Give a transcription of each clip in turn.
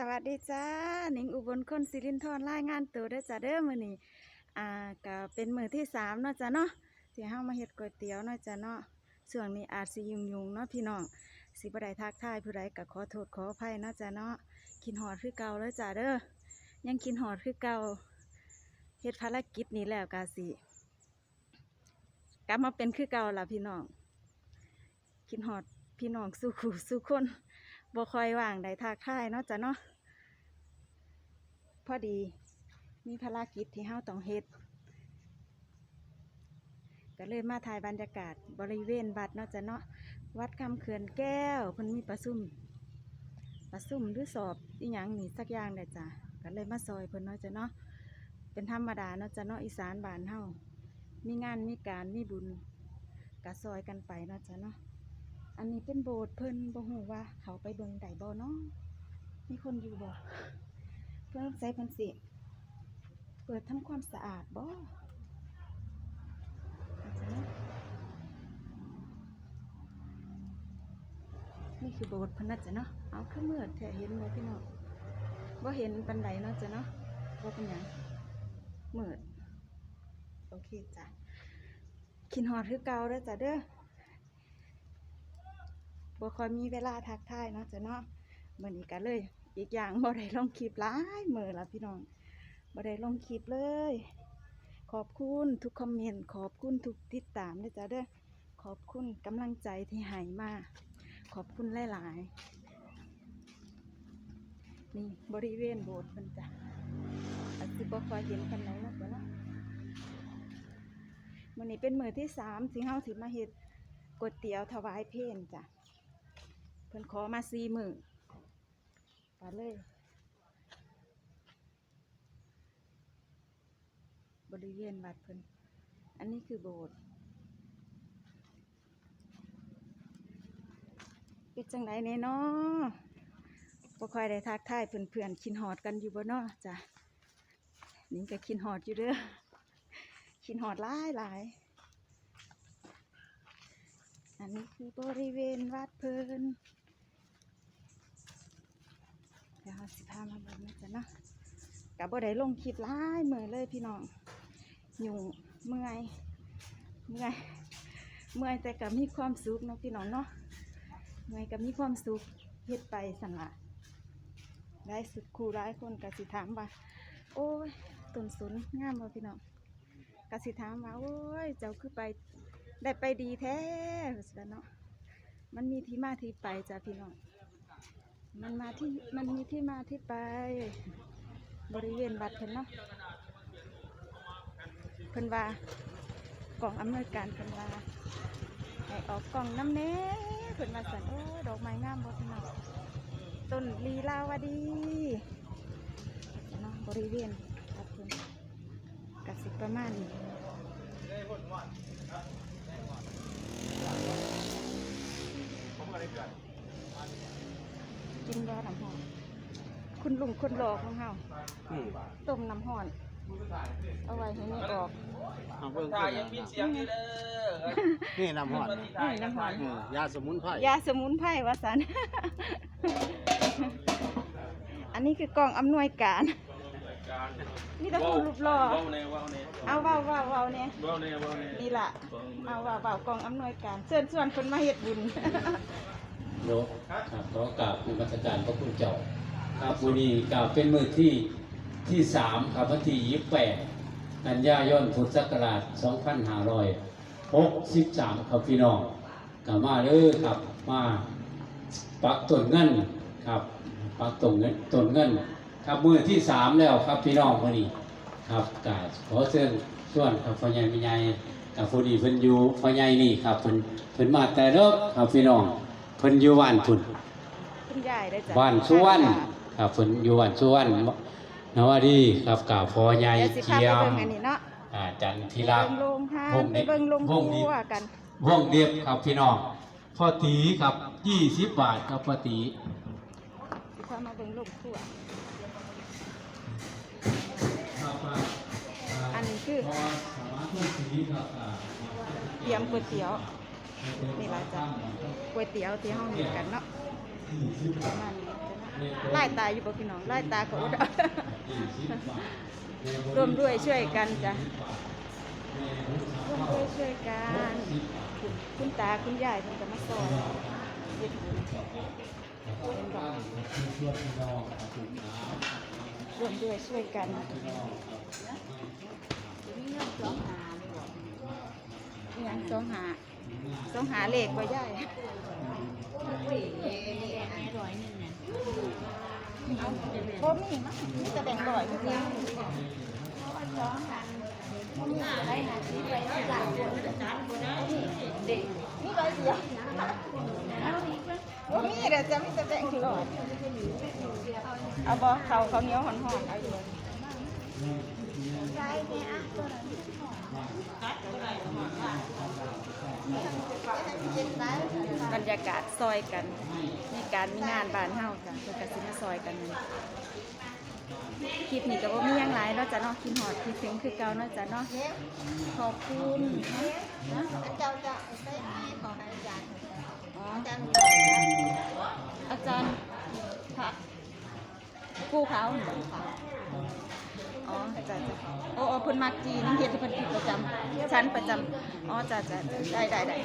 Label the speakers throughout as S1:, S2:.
S1: สวัสดีจ้าหนิงอุบลคนสิรินทรรายงานตัวเด้จ้าเด้อมื้อนี้อ่าก็เป็นมื้อที่สามเนาะจ้าเนาะที่เฮามาเฮ็ดก๋วยเตี๋ยวเนาะจ้าเนาะช่วงนี้อาจสิยุ่งๆเนาะพี่น้องสิบ่ได้ทักทายผู้ใดก็ขอโทษขออภัยเนาะจ้าเนาะกินหอดคือเก่าเลยจ้าเด้อยังกินหอดคือเก่าเฮ็ดภารกิจนี้แล้วกาสิกลับมาเป็นคือเก่าล่ะพี่น้องกินหอดพี่น้องสู้ขู่สู้คน บ่ค่อยว่างได้ทักทายเนาะจ้ะเนาะพอดีมีภารกิจที่เฮาต้องเฮ็ดก็เลยมาถ่ายบรรยากาศบริเวณวัดเนาะจ้ะเนาะวัดคำเขื่อนแก้วเพิ่นมีประซุ่มประซุ่มหรือสอบอีหยังนี่สักอย่างได้จ้ะก็เลยมาซอยเพิ่นเนาะจ้ะเนาะเป็นธรรมดาเนาะจ้ะเนาะอีสานบ้านเฮามีงานมีการมีบุญก็ซอยกันไปเนาะจ้ะเนาะ อันนี้เป็นโบสถ์เพิ่นบ่ฮู้ว่า เขาไปเบิ่งได้บ่เนาะมีคนอยู่บ่เพิ่นใส่เพิ่นสิเปิดทำความสะอาดบ่นี่คือโบสถ์พนน่าจะเนาะ เอาคือมืดแท้เห็นบ่พี่น้องบ่เห็นปานใดเนาะจ้ะเนาะบ่เป็นยังมืด โอเคจ้ะกินฮอดคือเก่าเด้อจ้ะเด้อ บ่ค่อยมีเวลาทักทายเนาะจ้ะเนาะมื้อนี้ก็เลย อีกอย่างบ่ได้ลงคลิปหลายมื้อละพี่น้องบ่ได้ลงคลิปเลย ขอบคุณทุกคอมเมนต์ขอบคุณทุกติดตามเด้อจ้ะเด้อขอบคุณกำลังใจที่ให้มาขอบคุณหลายๆนี่บริเวณโบสถ์เพิ่นจ้ะอาจสิบ่ค่อยเห็นกันไหนนาะจ้ะเนาะมื้อนี้เป็นมือที่สามที่เฮาสิมาเฮ็ดก๋วยเตี๋ยวถวายเพลจ้ะ พิ่นขอมาสี่มือไปเลย บริเวณวัดเพิ่นอันนี้คือโบสถ์เป็นจังไรเน่เนาะบ่ค่อยได้ทักทายเพื่อนๆคินหอดกันอยู่บ่เนาะจ้ะนี่ก็คินหอดอยู่เด้อคินหอดหลายหลายอันนี้คือบริเวณวัดเพิ่น ดี๋ยวเราสิพามาเบิ่งนะจ๊ะเนาะกับบ่ได้ลงคลิปหลายมือเลยพี่น้องยุ่งเมื่อยเมื่อยเมื่อยแต่ก็มีความสุขเนาะพี่น้องเนาะเมื่อยก็มีความสุขเฮ็ดไปสั่นละได้สุดคู่ร้ายคนก็สิถามว่าโอ้ยต้นสนงามบ่พี่น้องก็สิถามว่าโอ้ยเจ้าคือไปได้ไปดีแท้สิเนาะมันมีที่มาที่ไปจ้ะพี่น้อง มันมาที่มันมีที่มาที่ไป บริเวณวัดเพิ่นเนาะเพิ่นว่ากล่องอำนวยการเพิ่นว่าให้ออกกล่องน้ำเน้เพิ่นมาสั่นโอ้ดอกไม้งามบ่พี่น้องต้นลีลาวดีเนาะบริเวณวัดเพิ่นกสิประมาณนี้ กินว่าน้ำหอมคุณลุงคนหล่อของเฮา
S2: อืม
S1: ต้มน้ำห่อน เอาไว้ให้นี่ออก
S2: เอาเบิ่ง
S3: ถ่ายยังมีเสียงอยู่เด้อ
S2: นี่น้ำหอด
S1: นี่น้ำหอม
S2: อืมยาสมุนไพร
S1: ยาสมุนไพรวาสัน อันนี้คือกล่องอำนวยการ นี่ต้องรูปหล่อ
S3: เว้าแน่เว้าแน่
S1: เอาเว้าเว้าเว้าเนี่ย
S3: เว้าแน่เว้าแน่
S1: นี่ล่ะ เอาเว้าเว้ากล่องอำนวยการเชิญชวนคนมาเฮ็ดบุญ
S4: โยกครับขอกราบนมัสการพระคุณเจ้าครับวันนี้กล่าวเป็นมือที่ที่สามครับวันที่ยี่แปดกันยายนพุทธศักราชสองพันห้าร้อยหกสิบสามครับพี่น้องกลับมาเลยครับมาปักต้นเงินครับปักต้นเงินต้นเงินครับมือที่สามแล้วครับพี่น้องวันนี้ครับกาขอเชิญชวนครับพ่อใหญ่พี่ใหญ่กับผู้ดีเพิ่นอยู่พ่อใหญ่นี่ครับเพิ่นเพิ่นมาแต่เลิกครับพี่น้อง เพิ่นอยู่บ้านพุ่น
S1: คุณยายได้จ้ะ
S4: บ้านสุวรรณครับเพิ่นอยู่บ้านสุวรรณนวดีครับกล่าวพอใหญ่
S1: เดี๋ยวสิพา
S4: เจีย
S1: ไป
S4: ม
S1: เบิ่งอันนี้เนาะ
S4: อ่าจันทิ
S1: ไป
S4: รัก
S1: เบิ่งโรงทาน
S4: วง
S1: ไป
S4: นี้
S1: เบิ่งโรง
S4: วงนี้
S1: ครัวกัน
S4: วงเดียบครับพี่น้องพ่อตีครับ20บาทครับพ่อตี
S1: สิพามาเบิ่งโรงครัว
S4: ครับอ่า
S1: อันนี้คือ
S4: พอสามารถต้องตีครับอ่า
S1: เตรียมก๋วยเตี๋ยว นี่ล่ะจ้ะก๋วยเตี๋ยวที่ห้องนี้กันเนาะ
S4: 20
S1: ประ
S4: บาท
S1: มาณนี้จ้ะเนาะไล่ตาอยู่บ่พี่น้องไล่ตาก็อดเอาร่วมด้วยช่วยกันจ้ะร่วมด้วยช่วยกันคุณคุณตาคุณยายเพิ่นก็มาสอนเฮ็ดบุญเป็นดอกร่วมด้วยช่วยกันอิหยังสองหา สองหาเลขบ่ยายเอาบ่มีมั้งมีแต่แบ่งร้อยคือกันมีใบเดียวว่ามีเดี๋ยวจะมีแต่แบ่งกิโลเอาบอเขาเขาเหนียวหอนหอนๆเอาอยู่ บรรยากาศซอยกัน มีการมีงานบ้านเฮาจ้ะเพื่อกสิมาซอยกันนั่นคลิปนี้ก็บ่มีหยังหลายเนาะจ้ะเนาะคิดฮอดคิดถึงคือเก่าเนาะจ้ะเนาะขอบคุณ
S5: เจ้าจะไปที่ของอาจารย์
S1: อ๋อ
S5: อาจารย์
S1: อาจารย์ค่ะ กู้เขาอ๋อจ้ะจ้ะโอ้โอ้เพิ่นมักจีนเฮ็ดให้เพิ่นกินประจำชั้นประจำอ๋อจ้ะจ้ะได้ได้ได้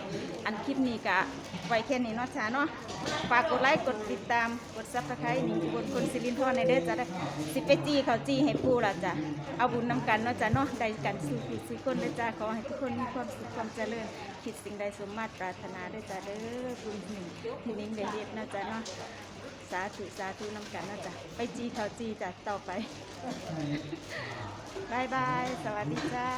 S1: อันคลิปนี้ก็ไว้แค่นี้เนาะจ้าเนาะฝากกดไลค์กดติดตามกด Subscribe นี่บนคนสิรินทรในเด้อจ้ะได้สิไปจีเขาจี้ให้ปูล่ะจ้ะเอาบุญนำกันเนาะจ้ะเนาะได้กันสู่ผู้สู่คนเด้อจ้าขอให้ทุกคนมีความสุขความเจริญคิดสิ่งใดสมมาตรปรารถนาเด้อจ้าเด้อบุญหนึ่งที่นิ่งได้เฮ็ดเนาะจ้ะเนาะ สาธุสาธุนำกันนะจ๊ะไปจีเขาจีจ้ะต่อไปบายบาย สวัสดีจ้า